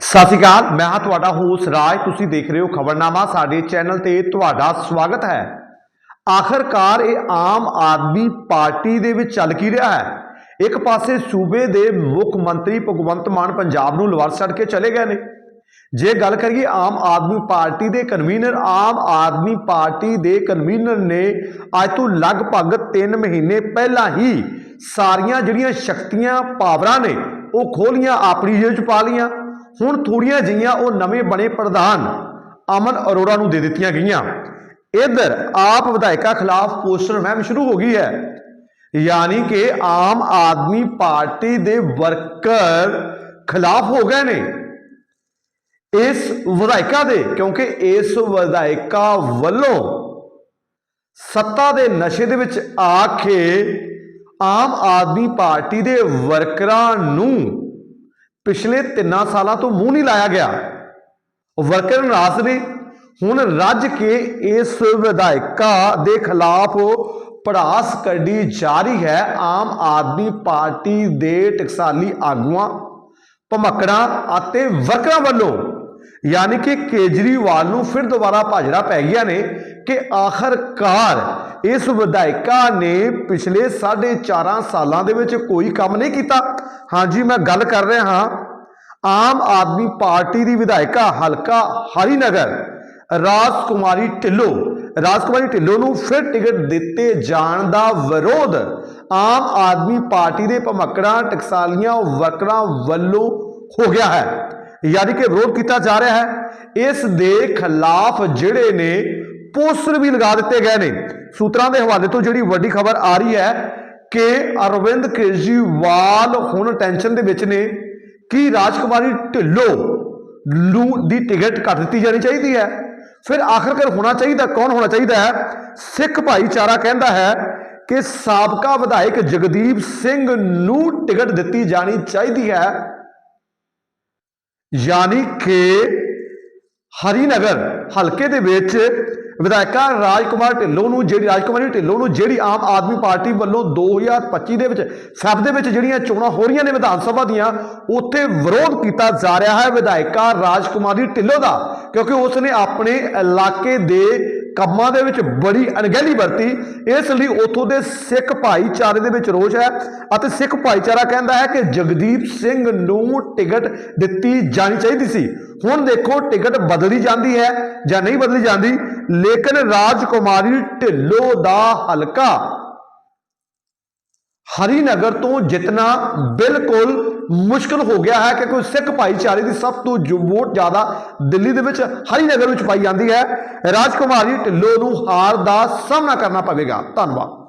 ਸਤਿ ਸ਼੍ਰੀ ਅਕਾਲ, ਮੈਂ ਹਾਂ ਤੁਹਾਡਾ ਹੋਸਟ ਰਾਜ। ਤੁਸੀਂ ਦੇਖ ਰਹੇ ਹੋ ਖਬਰਨਾਮਾ। ਸਾਡੇ ਚੈਨਲ ਤੇ ਤੁਹਾਡਾ ਸਵਾਗਤ ਹੈ। ਆਖਰਕਾਰ ਇਹ ਆਮ ਆਦਮੀ ਪਾਰਟੀ ਦੇ ਵਿੱਚ ਚੱਲ ਕੀ ਰਿਹਾ ਹੈ? ਇੱਕ ਪਾਸੇ ਸੂਬੇ ਦੇ ਮੁੱਖ ਮੰਤਰੀ ਭਗਵੰਤ ਮਾਨ ਪੰਜਾਬ ਨੂੰ ਲਵਰ ਛੱਡ ਕੇ ਚਲੇ ਗਏ ਨੇ। ਜੇ ਗੱਲ ਕਰੀਏ ਆਮ ਆਦਮੀ ਪਾਰਟੀ ਦੇ ਕਨਵੀਨਰ ਆਮ ਆਦਮੀ ਪਾਰਟੀ ਦੇ ਕਨਵੀਨਰ ਨੇ ਅੱਜ ਤੋਂ ਲਗਭਗ 3 ਮਹੀਨੇ ਪਹਿਲਾਂ ਹੀ ਸਾਰੀਆਂ ਜਿਹੜੀਆਂ ਸ਼ਕਤੀਆਂ, ਪਾਵਰਾਂ ਨੇ, ਉਹ ਖੋਲੀਆਂ ਆਪਣੀ ਜੇਬ ਚ ਪਾ ਲੀਆਂ। ਹੁਣ ਥੋੜੀਆਂ ਜਿਹੀਆਂ ਉਹ ਨਵੇਂ ਬਣੇ ਪ੍ਰਧਾਨ ਅਮਨ ਅਰੋੜਾ ਨੂੰ ਦੇ ਦਿੱਤੀਆਂ ਗਈਆਂ। ਇਧਰ ਆਪ ਵਿਧਾਇਕਾਂ ਖਿਲਾਫ ਪੋਸਟਰ ਮਹਿਮ ਸ਼ੁਰੂ ਹੋ ਗਈ ਹੈ। ਯਾਨੀ ਕਿ ਆਮ ਆਦਮੀ ਪਾਰਟੀ ਦੇ ਵਰਕਰ ਖਿਲਾਫ ਹੋ ਗਏ ਨੇ। ਇਸ ਵਿਧਾਇਕਾ ਦੇ, ਕਿਉਂਕਿ ਇਸ ਵਿਧਾਇਕਾ ਵੱਲੋਂ ਸੱਤਾ ਦੇ ਨਸ਼ੇ ਦੇ ਵਿੱਚ ਆ ਕੇ ਆਮ ਆਦਮੀ ਪਾਰਟੀ ਦੇ ਵਰਕਰਾਂ ਨੂੰ ਪਿਛਲੇ 3 ਸਾਲਾਂ ਤੋਂ ਮੂੰਹ ਨਹੀਂ ਲਾਇਆ ਗਿਆ। ਵਰਕਰ ਨਾਰਾਜ਼ ਨੇ ਹੁਣ ਰੱਜ ਕੇ ਇਸ ਵਿਧਾਇਕਾ ਦੇ ਖਿਲਾਫ ਪੜਾਸ ਕੱਢੀ ਜਾ ਰਹੀ ਹੈ। ਆਮ ਆਦਮੀ ਪਾਰਟੀ ਦੇ ਟਕਸਾਲੀ ਆਗੂਆਂ, ਭਮਕੜਾਂ ਅਤੇ ਵਰਕਰਾਂ ਵੱਲੋਂ। ਯਾਨੀ ਕਿ ਕੇਜਰੀਵਾਲ ਨੂੰ ਫਿਰ ਦੁਬਾਰਾ ਭਾਜੜਾ ਪੈ ਗਿਆ ਨੇ ਕਿ ਆਖਰਕਾਰ ਇਸ ਵਿਧਾਇਕਾ ਨੇ ਪਿਛਲੇ 4.5 ਸਾਲਾਂ ਦੇ ਵਿੱਚ ਕੋਈ ਕੰਮ ਨਹੀਂ ਕੀਤਾ। ਹਾਂਜੀ, ਮੈਂ ਗੱਲ ਕਰ ਰਿਹਾ ਹਾਂ। ਆਮ ਆਦਮੀ ਪਾਰਟੀ ਦੀ ਵਿਧਾਇਕਾ ਹਲਕਾ ਹਰੀਨਗਰ ਰਾਜਕੁਮਾਰੀ ਢਿੱਲੋਂ ਰਾਜ ਢਿੱਲੋਂ ਨੂੰ ਫਿਰ ਟਿਕਟ ਦਿੱਤੇ ਜਾਣ ਦਾ ਵਿਰੋਧ ਆਮ ਆਦਮੀ ਪਾਰਟੀ ਦੇ ਭਮਕੜਾਂ, ਟਕਸਾਲੀਆਂ, ਵਰਕਰਾਂ ਵੱਲੋਂ ਹੋ ਗਿਆ ਹੈ। ਯਾਨੀ ਕਿ ਵਿਰੋਧ ਕੀਤਾ ਜਾ ਰਿਹਾ ਹੈ। ਇਸ ਦੇ ਖਿਲਾਫ ਜਿਹੜੇ ਨੇ ਪੋਸਟਰ ਵੀ ਲਗਾ ਦਿੱਤੇ ਗਏ ਨੇ। ਸੂਤਰਾਂ ਦੇ ਹਵਾਲੇ ਤੋਂ ਜਿਹੜੀ ਵੱਡੀ ਖਬਰ ਆ ਰਹੀ ਹੈ ਕਿ ਅਰਵਿੰਦ ਕੇਜਰੀਵਾਲ ਹੁਣ ਟੈਨਸ਼ਨ ਦੇ ਵਿੱਚ ਨੇ। ਕਿ ਰਾਜਕੁਮਾਰੀ ਢਿੱਲੋਂ ਨੂੰ ਦੀ ਟਿਕਟ ਕੱਟ ਦਿੱਤੀ ਜਾਣੀ ਚਾਹੀਦੀ ਹੈ। ਫਿਰ ਆਖਰਕਾਰ ਹੋਣਾ ਚਾਹੀਦਾ, ਕੌਣ ਹੋਣਾ ਚਾਹੀਦਾ ਹੈ? ਸਿੱਖ ਭਾਈਚਾਰਾ ਕਹਿੰਦਾ ਹੈ ਕਿ ਸਾਬਕਾ ਵਿਧਾਇਕ ਜਗਦੀਪ ਸਿੰਘ ਨੂੰ ਟਿਕਟ ਦਿੱਤੀ ਜਾਣੀ ਚਾਹੀਦੀ ਹੈ। ਯਾਨੀ ਕਿ ਹਰੀਨਗਰ ਹਲਕੇ ਦੇ ਵਿੱਚ ਵਿਧਾਇਕਾ ਰਾਜਕੁਮਾਰ ਢਿੱਲੋਂ ਨੂੰ, ਜਿਹੜੀ ਰਾਜਕੁਮਾਰੀ ਢਿੱਲੋਂ ਨੂੰ ਜਿਹੜੀ ਆਮ ਆਦਮੀ ਪਾਰਟੀ ਵੱਲੋਂ 2025 ਦੇ ਵਿੱਚ, ਸਭ ਦੇ ਵਿੱਚ ਜਿਹੜੀਆਂ ਚੋਣਾਂ ਹੋ ਰਹੀਆਂ ਨੇ ਵਿਧਾਨ ਸਭਾ ਦੀਆਂ, ਉੱਥੇ ਵਿਰੋਧ ਕੀਤਾ ਜਾ ਰਿਹਾ ਹੈ ਵਿਧਾਇਕਾ ਰਾਜਕੁਮਾਰੀ ਢਿੱਲੋਂ ਦਾ, ਕਿਉਂਕਿ ਉਸ ਨੇ ਆਪਣੇ ਇਲਾਕੇ ਦੇ ਕੰਮਾਂ ਦੇ ਵਿੱਚ ਬੜੀ ਅਣਗਹਿਲੀ ਵਰਤੀ। ਇਸ ਲਈ ਉਥੋਂ ਦੇ ਸਿੱਖ ਭਾਈਚਾਰੇ ਦੇ ਵਿੱਚ ਰੋਸ਼ ਹੈ ਅਤੇ ਸਿੱਖ ਭਾਈਚਾਰਾ ਕਹਿੰਦਾ ਹੈ ਕਿ ਜਗਦੀਪ ਸਿੰਘ ਨੂੰ ਟਿਕਟ ਦਿੱਤੀ ਜਾਣੀ ਚਾਹੀਦੀ ਸੀ। ਹੁਣ ਦੇਖੋ, ਟਿਕਟ ਬਦਲੀ ਜਾਂਦੀ ਹੈ ਜਾਂ ਨਹੀਂ ਬਦਲੀ ਜਾਂਦੀ, ਲੇਕਿਨ ਰਾਜਕੁਮਾਰੀ ਢਿੱਲੋਂ ਦਾ ਹਲਕਾ ਹਰੀਨਗਰ ਤੋਂ ਜਿੱਤਣਾ ਬਿਲਕੁਲ ਮੁਸ਼ਕਲ ਹੋ ਗਿਆ ਹੈ ਕਿ ਕੋਈ ਸਿੱਖ ਭਾਈਚਾਰੇ ਦੀ ਸਭ ਤੋਂ ਵੋਟ ਜ਼ਿਆਦਾ ਦਿੱਲੀ ਦੇ ਵਿੱਚ ਹਰੀਨਗਰ ਵਿੱਚ ਪਾਈ ਜਾਂਦੀ ਹੈ। ਰਾਜਕੁਮਾਰੀ ਢਿੱਲੋਂ ਨੂੰ ਹਾਰ ਦਾ ਸਾਹਮਣਾ ਕਰਨਾ ਪਵੇਗਾ। ਧੰਨਵਾਦ।